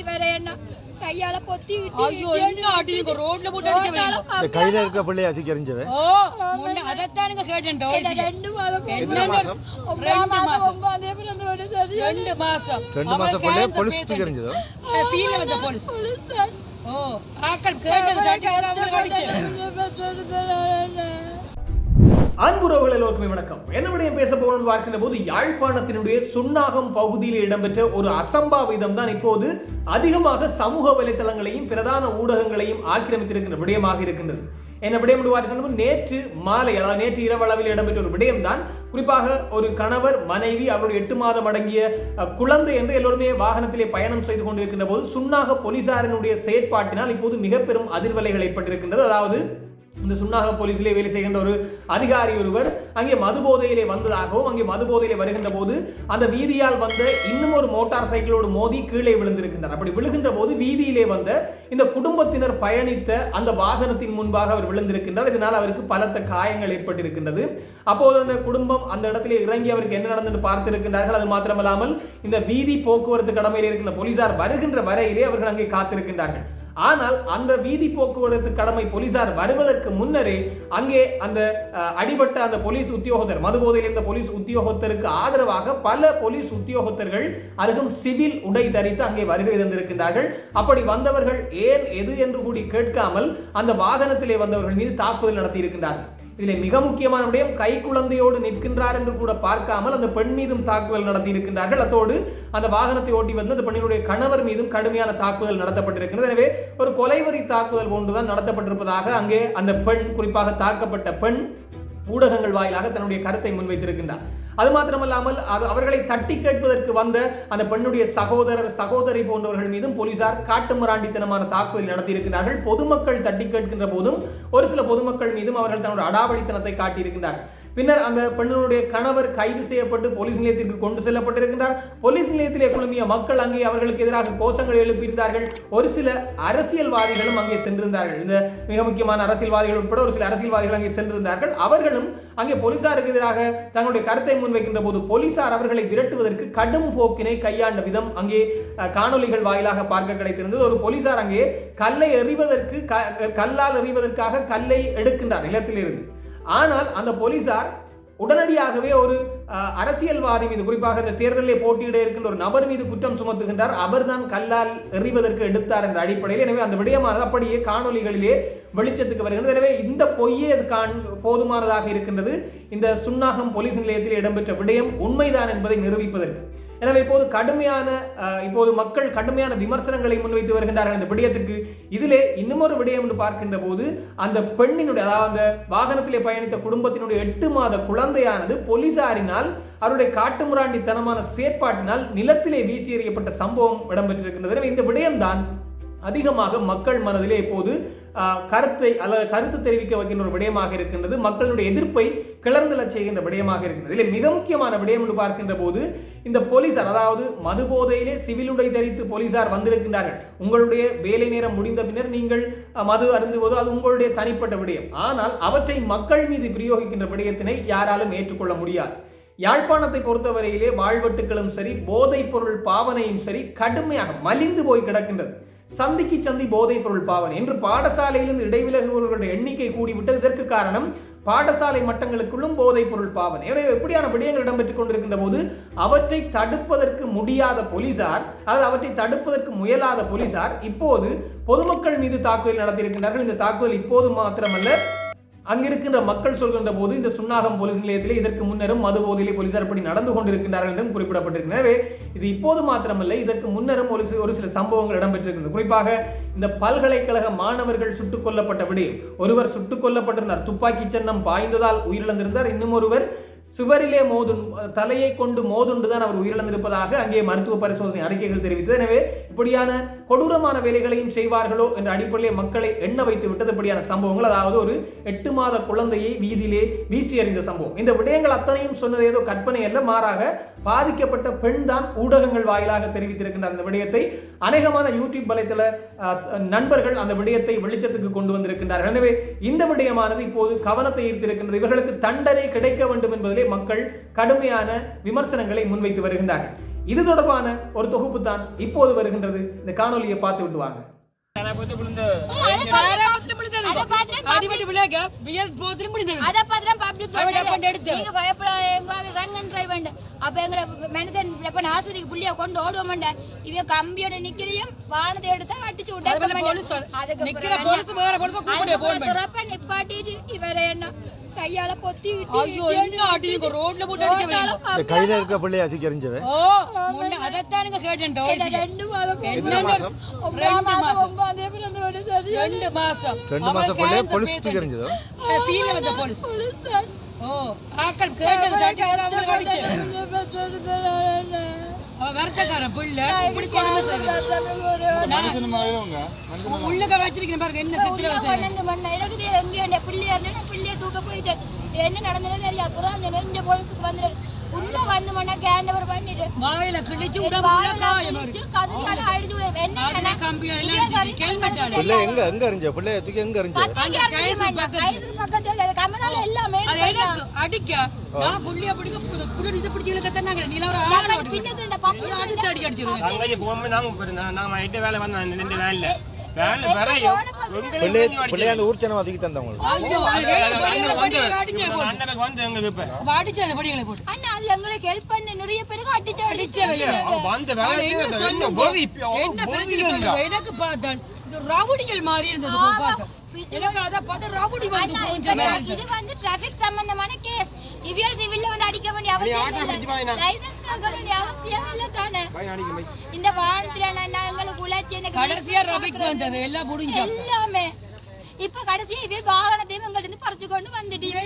இவரை என்ன கையால பொத்தி விட்டு ஐயோ என்ன அடி இங்க ரோட்ல போட்டு அடிக்க ரோட்டால வைங்க. இந்த கையில இருக்க பிள்ளைய வச்சு எரிஞ்சவ ஓ முன்ன அதைத்தானுங்க கேட்டேன் டோல் என்ன ரெண்டு மாதம் என்ன மாசம்? ஒன்பதாம் ரெண்டு மாதம் மாசம். ஒன்பதாம் தேதி பிறந்த உடனே சரி ரெண்டு மாசம் ரெண்டு அவன் மாசம் பிள்ளைய cancer போலீஸ் patient. தூக்கி எரிஞ்சதோ அஹ் சீல வந்த போலீஸ் போலீஸ் தான். ஓ ஆக்கள் கேட்டது கேட்டு அவங்களுக்கு அடிச்சு அன்புறவுகள் எல்லோருக்குமே வணக்கம். என்ன விடயம் பேச போகணும்னு பார்க்கின்ற போது யாழ்ப்பாணத்தினுடைய சுன்னாகம் பகுதியில் இடம்பெற்ற ஒரு அசம்பாவிதம் தான் இப்போது அதிகமாக சமூக வலைத்தளங்களையும் பிரதான ஊடகங்களையும் ஆக்கிரமித்திருக்கின்ற விடயமாக இருக்கின்றது. என்ன விடயம் என்று பார்க்கின்ற நேற்று மாலை அதாவது நேற்று இரவளவில் இடம்பெற்ற ஒரு விடயம் தான் குறிப்பாக ஒரு கணவர் மனைவி அவருடைய எட்டு மாதம் அடங்கிய குழந்தை என்று எல்லோருமே வாகனத்திலே பயணம் செய்து கொண்டிருக்கின்ற போது சுன்னாக போலீசாரினுடைய செயற்பாட்டினால் இப்போது மிக பெரும் அதிர்வலைகள் ஏற்பட்டிருக்கின்றது. அதாவது இந்த சுன்னாக போலீஸிலே வேலை செய்கின்ற ஒரு அதிகாரி ஒருவர் அங்கே மது போதையிலே வந்ததாகவும் அங்கே மது போதையிலே வருகின்ற போது அந்த வீதியால் வந்த இன்னும் ஒரு மோட்டார் சைக்கிளோடு மோதி கீழே விழுந்திருக்கின்றார். அப்படி விழுகின்ற போது வீதியிலே வந்த இந்த குடும்பத்தினர் பயணித்த அந்த வாகனத்தின் முன்பாக அவர் விழுந்திருக்கின்றார். இதனால் அவருக்கு பலத்த காயங்கள் ஏற்பட்டிருக்கின்றது. அப்போது அந்த குடும்பம் அந்த இடத்திலே இறங்கி அவருக்கு என்ன நடந்தது பார்த்திருக்கின்றார்கள். அது மாத்திரமல்லாமல் இந்த வீதி போக்குவரத்து கடமையில் இருக்கின்ற போலீசார் வருகின்ற வரையிலே அவர்கள் அங்கே காத்திருக்கின்றார்கள். ஆனால் அந்த வீதி போக்குவரத்து கடமை போலீசார் வருவதற்கு முன்னரே அங்கே அந்த அஹ், அடிபட்ட அந்த போலீஸ் உத்தியோகத்தர் மதுபோதையில் இருந்த போலீஸ் உத்தியோகத்தருக்கு ஆதரவாக பல போலீஸ் உத்தியோகத்தர்கள் அருகும் சிவில் உடை தரித்து அங்கே வருகை தந்திருக்கின்றார்கள். அப்படி வந்தவர்கள் ஏன் எது என்று கூடி கேட்காமல் அந்த வாகனத்திலே வந்தவர்கள் மீது தாக்குதல் நடத்தி இருக்கின்றார்கள் இதில் மிக முக்கியமான விடயம் கை குழந்தையோடு நிற்கின்றார் என்று கூட பார்க்காமல் அந்த பெண் மீதும் தாக்குதல் நடத்தி இருக்கின்றார்கள் அந்த வாகனத்தை ஓட்டி வந்து அந்த பெண்ணினுடைய கணவர் மீதும் கடுமையான தாக்குதல் நடத்தப்பட்டிருக்கிறது. எனவே ஒரு கொலைவரி தாக்குதல் போன்றுதான் நடத்தப்பட்டிருப்பதாக அங்கே அந்த பெண் குறிப்பாக தாக்கப்பட்ட பெண் ஊடகங்கள் வாயிலாக தன்னுடைய கருத்தை முன்வைத்திருக்கின்றார். அது மாத்திரமல்லாமல் அது அவர்களை தட்டி கேட்பதற்கு வந்த அந்த பெண்ணுடைய சகோதரர் சகோதரி போன்றவர்கள் மீதும் போலீசார் காட்டுமிராண்டித்தனமான தாக்குதல் நடத்தியிருக்கிறார்கள். பொதுமக்கள் தட்டி கேட்கின்ற போதும் ஒரு சில பொதுமக்கள் மீதும் அவர்கள் தன்னுடைய அடாவடித்தனத்தை காட்டியிருக்கிறார்கள். பின்னர் அந்த பெண்ணினுடைய கணவர் கைது செய்யப்பட்டு போலீஸ் நிலையத்திற்கு கொண்டு செல்லப்பட்டிருக்கின்றார். போலீஸ் நிலையத்திலே குழுமிய மக்கள் அங்கே அவர்களுக்கு எதிராக கோஷங்களை எழுப்பியிருந்தார்கள். ஒரு சில அரசியல்வாதிகளும் அங்கே சென்றிருந்தார்கள். இந்த மிக முக்கியமான அரசியல்வாதிகள் உட்பட ஒரு சில அரசியல்வாதிகள் அங்கே சென்றிருந்தார்கள். அவர்களும் அங்கே போலீசாருக்கு எதிராக தங்களுடைய கருத்தை முன்வைக்கின்ற போது போலீசார் அவர்களை விரட்டுவதற்கு கடும் போக்கினை கையாண்ட விதம் அங்கே காணொலிகள் காணொளிகள் வாயிலாக பார்க்க கிடைத்திருந்தது. ஒரு போலீசார் அங்கே கல்லை எறிவதற்கு க- கல்லால் எறிவதற்காக கல்லை எடுக்கின்றார் நிலத்திலிருந்து. ஆனால் அந்த போலீசார் உடனடியாகவே ஒரு அரசியல்வாதி மீது குறிப்பாக இந்த தேர்தலில் போட்டியிட இருக்கின்ற ஒரு நபர் மீது குற்றம் சுமத்துகின்றார். அவர்தான் கல்லால் எறிவதற்கு எடுத்தார் என்ற அடிப்படையில். எனவே அந்த விடயமானது அப்படியே காணொளிகளிலே வெளிச்சத்துக்கு வருகின்றது. எனவே இந்த பொய்யே அது காண் போதுமானதாக இருக்கின்றது. இந்த சுன்னாகம் போலீஸ் நிலையத்தில் இடம்பெற்ற விடயம் உண்மைதான் என்பதை நிரூபிப்பதற்கு. எனவே இப்போது கடுமையான இப்போது மக்கள் கடுமையான விமர்சனங்களை முன்வைத்து வருகின்றார்கள் இந்த விடயத்துக்கு இதிலே இன்னுமொரு விடயம் என்று பார்க்கின்ற போது அந்த பெண்ணினுடைய அதாவது அந்த வாகனத்திலே பயணித்த குடும்பத்தினுடைய எட்டு மாத குழந்தையானது போலீசாரினால் அவருடைய காட்டுமுராண்டித்தனமான செயற்பாட்டினால் நிலத்திலே வீசி எறியப்பட்ட சம்பவம் இடம்பெற்றிருக்கின்றது. எனவே இந்த விடயம்தான் அதிகமாக மக்கள் மனதிலே இப்போது கருத்தை அல்லது கருத்து தெரிவிக்க வைக்கின்ற ஒரு விடயமாக இருக்கின்றது மக்களுடைய எதிர்ப்பை கிளர்ந்தல செய்கின்ற விடயமாக இருக்கின்றது. இதில் மிக முக்கியமான விடயம் என்று பார்க்கின்ற போது இந்த போலீசார் அதாவது மது போதையிலே சிவில் உடை தரித்து போலீசார் வந்திருக்கின்றார்கள். உங்களுடைய வேலை நேரம் முடிந்த பின்னர் நீங்கள் மது அருந்துவதோ அது உங்களுடைய தனிப்பட்ட விடயம். ஆனால் அவற்றை மக்கள் மீது பிரயோகிக்கின்ற விடயத்தினை யாராலும் ஏற்றுக்கொள்ள முடியாது. யாழ்ப்பாணத்தை பொறுத்தவரையிலே வாழ்வெட்டுகளும் சரி போதைப் பொருள் பாவனையும் சரி கடுமையாக மலிந்து போய் கிடக்கின்றது. சந்திக்கு சந்தி போதைப் பொருள் பாவனை. என்று பாடசாலையிலிருந்து இடைவிலகுவர்களுடைய எண்ணிக்கை கூடிவிட்டது. இதற்கு காரணம் பாடசாலை மட்டங்களுக்குள்ளும் போதைப் பொருள் பாவனை. எனவே எப்படியான விடயங்கள் இடம்பெற்றுக் கொண்டிருக்கின்ற போது அவற்றை தடுப்பதற்கு முடியாத போலீசார் அதாவது அவற்றை தடுப்பதற்கு முயலாத போலீசார் இப்போது பொதுமக்கள் மீது தாக்குதல் நடத்தியிருக்கின்றார்கள். இந்த தாக்குதல் இப்போது மாத்திரமல்ல அங்கிருக்கின்ற மக்கள் சொல்கின்ற போது இந்த சுன்னாகம் போலீஸ் நிலையத்திலே இதற்கு முன்னரும் மது போதையிலே போலீசார் இப்படி நடந்து கொண்டிருக்கின்றார்கள் என்றும் குறிப்பிடப்பட்டிருக்கிறது. எனவே இது இப்போது மாத்திரமல்ல இதற்கு முன்னரும் ஒரு சில ஒரு சில சம்பவங்கள் இடம்பெற்றிருக்கிறது குறிப்பாக இந்த பல்கலைக்கழக மாணவர்கள் சுட்டுக் கொல்லப்பட்ட விடயம். ஒருவர் சுட்டுக் கொல்லப்பட்டிருந்தார். துப்பாக்கி சின்னம் பாய்ந்ததால் உயிரிழந்திருந்தார். இன்னும் ஒருவர் சுவரிலே மோதுன் தலையை கொண்டு மோதுண்டுதான் அவர் உயிரிழந்திருப்பதாக அங்கே மருத்துவ பரிசோதனை அறிக்கைகள் தெரிவித்தது. எனவே இப்படியான கொடூரமான வேலைகளையும் செய்வார்களோ என்ற அடிப்படையிலே மக்களை எண்ண வைத்து விட்டது இப்படியான சம்பவங்கள். அதாவது ஒரு எட்டு மாத குழந்தையை வீதியிலே வீசி அறிந்த சம்பவம். இந்த விடயங்கள் அத்தனையும் சொன்னது ஏதோ கற்பனை அல்ல மாறாக பாதிக்கப்பட்ட பெண் தான் ஊடகங்கள் வாயிலாக தெரிவித்திருக்கின்ற அந்த விடயத்தை அநேகமான யூடியூப் வலைத்தள நண்பர்கள் அந்த விடயத்தை வெளிச்சத்துக்கு கொண்டு வந்திருக்கின்றார்கள். எனவே இந்த விடயமானது இப்போது கவனத்தை ஈர்த்திருக்கின்றது. இவர்களுக்கு தண்டனை கிடைக்க வேண்டும் என்பதிலே மக்கள் கடுமையான விமர்சனங்களை முன்வைத்து வருகின்றார்கள். இது தொடர்பான ஒரு தொகுப்பு தான் இப்போது வருகின்றது. இந்த காணொலியை பார்த்து விட்டு வாங்க. ஆஸ்பத்திரிக்கு புள்ளிய கொண்டு ஓடுவோம் இவ கம்பியோட நிக்கிறையும் வானத்தை எடுத்தா அடிச்சு வர- நிக்கிற போலீஸ் வேற போலீஸ் கூப்பிடு, போன் பண்ணு. விட்டு நிப்பாட்டிட்டு இவரை என்ன கையால பொத்தி அடிங்க ரோட்ல போட்டு அடிக்க கையில இருக்க பிள்ளைய அச்சு எரிஞ்சவன் ஓ முன்ன அதத்தான் நீங்க கேட்டேன் ரெண்டு மாதம் ஒன்பதாம் ஒன்பதாம் தேதி வந்து ரெண்டு மாசம் ரெண்டு மாசம் பிள்ளைய போலீஸ் தூக்கி எறிஞ்சதோ? சீல வந்த போலீஸ் போலீஸ் சார் ஓ ஆக்கள் கேட்டது தட்டி அவங்களை அடிச்சு. அவன் வருத்தக்காரன் பிள்ளை. இப்படி கொடுமை செய்வேன். உள்ளக வச்சிருக்கேன் பாருங்க என்ன சித்திரவதை செய்வேன். பன்னெண்டு மணி எனக்கு எங்க பிள்ளையா இருந்தா பிள்ளைய தூக்க போயிட்டேன். என்ன நடந்தது தெரியும் அப்புறம் அந்த நெஞ்ச போலீஸுக்கு வந்து உள்ள வந்து மண்ணா கேண்டவர் பண்ணிட்டு வாயில கிழிச்சு அடிச்சு விடு. என்ன எல்லாம். பிள்ளை எங்க பிள்ளைய தூக்கி எங்க எரிஞ்ச பத்திரிக்கை அந்த கைஸ் அடிச்சு பக்கத்துல. கைஸுக்கு பக்கத்துல இல்ல, கமரால எல்லாமே அது எனக்கு அடிக்க. நான் புள்ளிய பிடிக்க புது- புது இது பிடிச்சி இழுக்கத்தான் நாங்க நீல ஒரு தங்கச்சி போகும்போது நாங்க நான் நைட்டு வேலை வந்தேன் ரெண்டு வேலையில? எனக்கு பார்த்தான். இது ரவுடிகள் மாதிரி இருந்தது. எனக்கு அதை பார்த்தா ரவுடி வந்து அண்ணா, இப்ப கொஞ்சம் நான் இது வந்து டிராபிக் சம்பந்தமான கேஸ் இவியல் சிவில்ல வந்து அடிக்க வேண்டிய அவசியம் இல்ல. லைசன்ஸ் கேட்க வேண்டிய அவசியம் இல்ல தானே? இந்த வானத்துல நான் எங்களுக்கு உழைச்சி எனக்கு கடைசியா ரபிக் வந்தது எல்லாம் முடிஞ்சு எல்லாமே. இப்ப கடைசியா இவியல் வாகனத்தையும் எங்கள்ட்ட இருந்து பறிச்சு கொண்டு வந்துட்டீங்க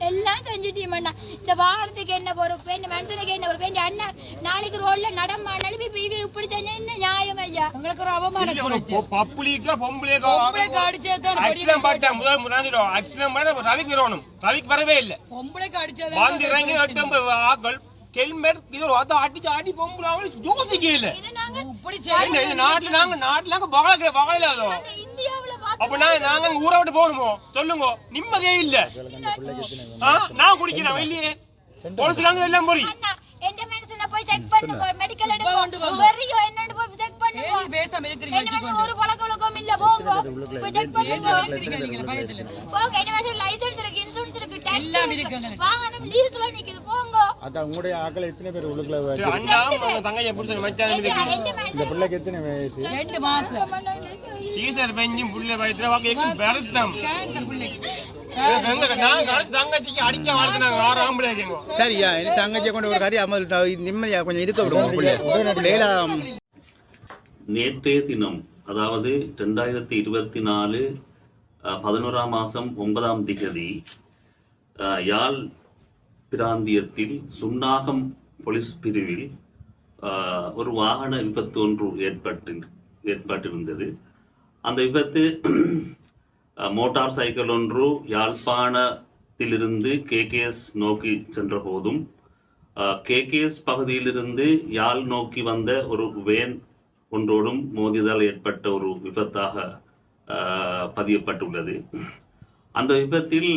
எல்லாம் செஞ்சுட்டீங்க அண்ணா இந்த வாகனத்துக்கு என்ன பொறுப்பு இந்த மனுஷனுக்கு என்ன பொறுப்பு இந்த அண்ணா நாளைக்கு ரோட்ல நடமானாலும் இப்ப இவ இப்படி செஞ்சா என்ன நியாயம் ஐயா? உங்களுக்கு ஒரு அவமானம் குறைச்சு பப்புளிக்கா பொம்பளைக்கா பொம்பளைக்கு அடிச்சதான் ஆக்சிடென்ட் பாட்டா முதல் முதல் ஆக்சிடென்ட் பண்ண ரவிக்கு வரணும். ரவிக்கு வரவே இல்ல. பொம்பளைக்கு வந்து அடிச்சதான் இறங்கி எட்டு ஆக்கள் ஹெல்மெட் இது அதை அடிச்சு அடி பொம்பளை அவளுக்கு நாட்டுல நாங்க நாட்டுல இந்தியாவுல அப்ப பார்த்து நாங்க ஊரை விட்டு போகணுமோ சொல்லுங்க நிம்மதியே இல்ல நான் குடிக்கிறேன் இல்லையே போலீஸ் எல்லாம் போறி அண்ணா எந்த மெடிசனை போய் செக் பண்ணுங்க மெடிக்கல் கொண்டு எடுங்க. வெறியோ என்னன்னு போய் செக் பண்ணுங்க ஏன் பேசாம medicine ஒரு பழக்க வழக்கம் இல்ல போங்க போய் செக் பண்ணுங்க போங்க என்ன லைசென்ஸ் எல்லாம் இருக்கு இருக்குங்க. வாகனம் லீஸ்ல நிக்குது போங்க. அதான் உங்களுடைய ஆக்கள் எத்தனை பேர் உள்ளுக்குள்ள? அண்ணா உங்க தங்கைய புடிச்சு மச்சான் இந்த பிள்ளைக்கு எத்தனை வயசு? ரெண்டு மாசம். சீசர் பெஞ்சும் புள்ள வயிற்றுல வாக்கு எக்கும் பெருத்தம் சரியா இனி தங்கச்சியை கொண்டு ஒரு காரியம் நிம்மதியா கொஞ்சம் இருக்க விடுவோம் நேற்றைய தினம் அதாவது ரெண்டாயிரத்தி இருபத்தி நாலு பதினோராம் மாதம் ஒன்பதாம் திகதி யாழ் பிராந்தியத்தில் சுன்னாகம் போலீஸ் பிரிவில் ஒரு வாகன விபத்து ஒன்று ஏற்பட்டு ஏற்பட்டிருந்தது. அந்த விபத்து மோட்டார் சைக்கிள் ஒன்று யாழ்ப்பாணத்திலிருந்து கேகேஎஸ் நோக்கி சென்ற போதும் கேகேஎஸ் பகுதியிலிருந்து யாழ் நோக்கி வந்த ஒரு வேன் ஒன்றோடும் மோதியதால் ஏற்பட்ட ஒரு விபத்தாக பதியப்பட்டுள்ளது. அந்த விபத்தில்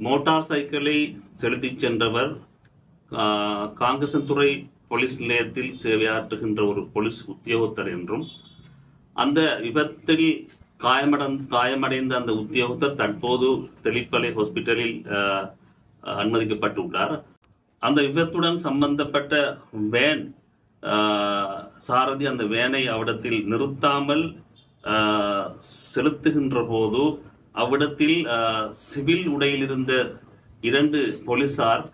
மோட்டார் சைக்கிளை செலுத்திச் சென்றவர் அஹ், போலீஸ் நிலையத்தில் சேவையாற்றுகின்ற ஒரு போலீஸ் உத்தியோகத்தர் என்றும் அந்த விபத்தில் காயமடைந்த காயமடைந்த அந்த உத்தியோகத்தர் தற்போது தெளிப்பலை ஹாஸ்பிட்டலில் அனுமதிக்கப்பட்டுள்ளார். அந்த விபத்துடன் சம்பந்தப்பட்ட வேன் சாரதி அந்த வேனை அவடத்தில் நிறுத்தாமல் செலுத்துகின்ற போது அவ்விடத்தில் சிவில் உடையில் இருந்த இரண்டு போலீசார்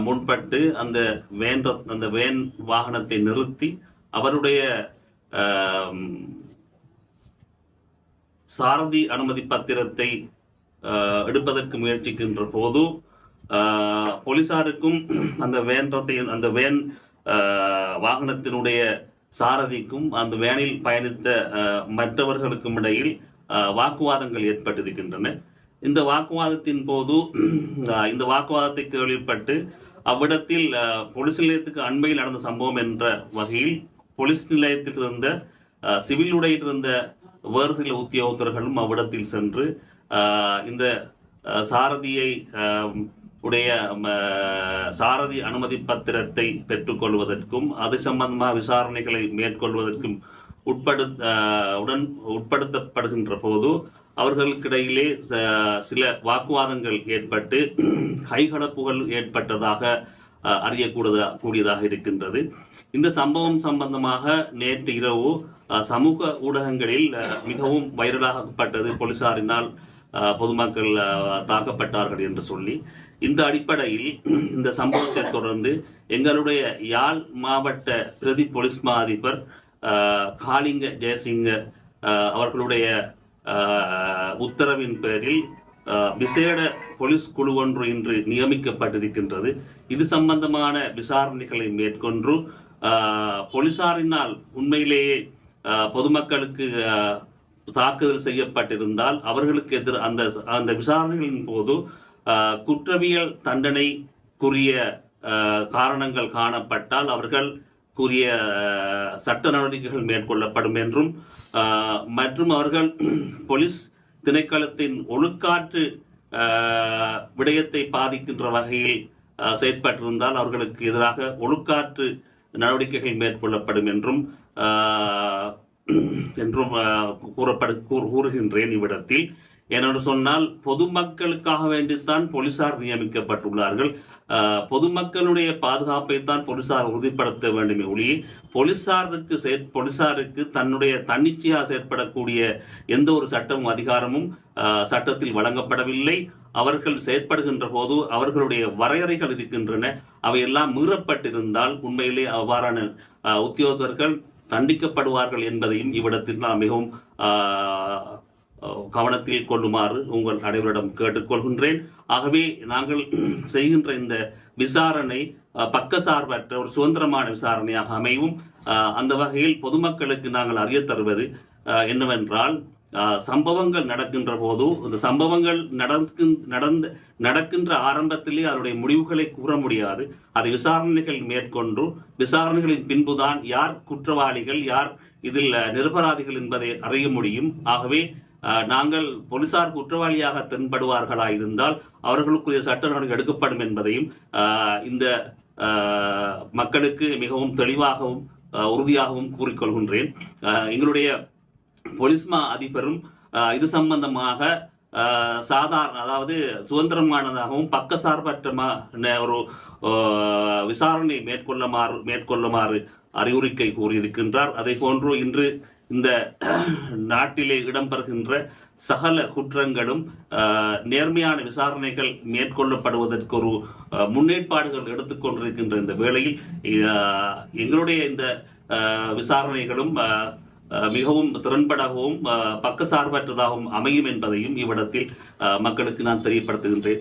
முன்பட்டு அந்த வேன் அந்த வேன் வாகனத்தை நிறுத்தி அவருடைய சாரதி அனுமதி பத்திரத்தை எடுப்பதற்கு முயற்சிக்கின்ற போது போலீசாருக்கும் அந்த வேன் அந்த வேன் வாகனத்தினுடைய சாரதிக்கும் அந்த வேனில் பயணித்த மற்றவர்களுக்கும் இடையில் வாக்குவாதங்கள் ஏற்பட்டிருக்கின்றன. இந்த வாக்குவாதத்தின் போது இந்த வாக்குவாதத்தை கேள்விப்பட்டு அவ்விடத்தில் போலீஸ் நிலையத்துக்கு அண்மையில் நடந்த சம்பவம் என்ற வகையில் போலீஸ் நிலையத்தில் இருந்த சிவில் உடையில் இருந்த வேறு சில உத்தியோகத்தர்களும் அவ்விடத்தில் சென்று இந்த சாரதியை உடைய சாரதி அனுமதி பத்திரத்தை பெற்றுக்கொள்வதற்கும் அது சம்பந்தமாக விசாரணைகளை மேற்கொள்வதற்கும் உட்படு உடன் உட்படுத்தப்படுகின்ற போது அவர்களுக்கிடையிலே ச- சில வாக்குவாதங்கள் ஏற்பட்டு கைகலப்புகள் ஏற்பட்டதாக அஹ், அறியக்கூடதா கூடியதாக இருக்கின்றது. இந்த சம்பவம் சம்பந்தமாக நேற்று இரவு சமூக ஊடகங்களில் மிகவும் வைரலாகப்பட்டது. போலீசாரினால் பொதுமக்கள் தாக்கப்பட்டார்கள் என்று சொல்லி இந்த அடிப்படையில் இந்த சம்பவத்தை தொடர்ந்து எங்களுடைய யாழ் மாவட்ட பிரதி போலீஸ் மா அதிபர் காளிங்க ஜெயசிங்க அவர்களுடைய உத்தரவின் பேரில் விசேட போலீஸ் குழு ஒன்று இன்று நியமிக்கப்பட்டிருக்கின்றது. இது சம்பந்தமான விசாரணைகளை மேற்கொண்டு போலீசாரினால் உண்மையிலேயே பொதுமக்களுக்கு தாக்குதல் செய்யப்பட்டிருந்தால் அவர்களுக்கு எதிர் அந்த அந்த விசாரணைகளின் போது குற்றவியல் தண்டனைக்குரிய காரணங்கள் காணப்பட்டால் அவர்கள் கூறிய சட்ட நடவடிக்கைகள் மேற்கொள்ளப்படும் என்றும் மற்றும் அவர்கள் போலீஸ் திணைக்களத்தின் ஒழுக்காற்று விடயத்தை பாதிக்கின்ற வகையில் செயற்பட்டிருந்தால் அவர்களுக்கு எதிராக ஒழுக்காற்று நடவடிக்கைகள் மேற்கொள்ளப்படும் என்றும் என்றும் கூறப்படு கூறுகின்றேன் இவ்விடத்தில். என்று சொன்னால் பொதுமக்களுக்காக வேண்டித்தான் போலீசார் நியமிக்கப்பட்டுள்ளார்கள். பொதுமக்களுடைய பாதுகாப்பை தான் போலீசார் உறுதிப்படுத்த வேண்டுமே ஒழிய போலீசாருக்கு செயற் போலீசாருக்கு தன்னுடைய தன்னிச்சையாக செயற்படக்கூடிய எந்த ஒரு சட்டமும் அதிகாரமும் சட்டத்தில் வழங்கப்படவில்லை. அவர்கள் செயற்படுகின்ற போது அவர்களுடைய வரையறைகள் இருக்கின்றன. அவையெல்லாம் மீறப்பட்டிருந்தால் உண்மையிலே அவ்வாறான உத்தியோகர்கள் தண்டிக்கப்படுவார்கள் என்பதையும் இவ்விடத்தில் நான் மிகவும் கவனத்தில் கொள்ளுமாறு உங்கள் அனைவரிடம் கேட்டுக்கொள்கின்றேன். ஆகவே நாங்கள் செய்கின்ற இந்த விசாரணை பக்கசார்பற்ற ஒரு சுதந்திரமான விசாரணையாக அமையும். அந்த வகையில் பொதுமக்களுக்கு நாங்கள் அறிய தருவது என்னவென்றால் சம்பவங்கள் நடக்கின்ற போதோ இந்த சம்பவங்கள் நடக்கு நடந்த நடக்கின்ற ஆரம்பத்திலே அதனுடைய முடிவுகளை கூற முடியாது. அதை விசாரணைகள் மேற்கொண்டு விசாரணைகளின் பின்புதான் யார் குற்றவாளிகள் யார் இதில் நிரபராதிகள் என்பதை அறிய முடியும். ஆகவே நாங்கள் போலீசார் குற்றவாளியாக தென்படுவார்களா இருந்தால் அவர்களுக்குரிய சட்ட நடவடிக்கை எடுக்கப்படும் என்பதையும் இந்த மக்களுக்கு மிகவும் தெளிவாகவும் உறுதியாகவும் கூறிக்கொள்கின்றேன். எங்களுடைய பொலிஸ்மா அதிபரும் இது சம்பந்தமாக சாதாரண அதாவது சுதந்திரமானதாகவும் பக்கசார்பற்றமான ஒரு விசாரணை மேற்கொள்ளுமாறு மேற்கொள்ளுமாறு அறிவுரிக்கை கூறியிருக்கின்றார். அதை போன்று இன்று இந்த நாட்டிலே இடம்பெறுகின்ற சகல குற்றங்களும் நேர்மையான விசாரணைகள் மேற்கொள்ளப்படுவதற்கு ஒரு முன்னேற்பாடுகள் எடுத்துக்கொண்டிருக்கின்ற இந்த வேளையில் எங்களுடைய இந்த விசாரணைகளும் மிகவும் திறன்படாகவும் பக்கசார்பற்றதாகவும் அமையும் என்பதையும் இவ்விடத்தில் மக்களுக்கு நான் தெரியப்படுத்துகின்றேன்.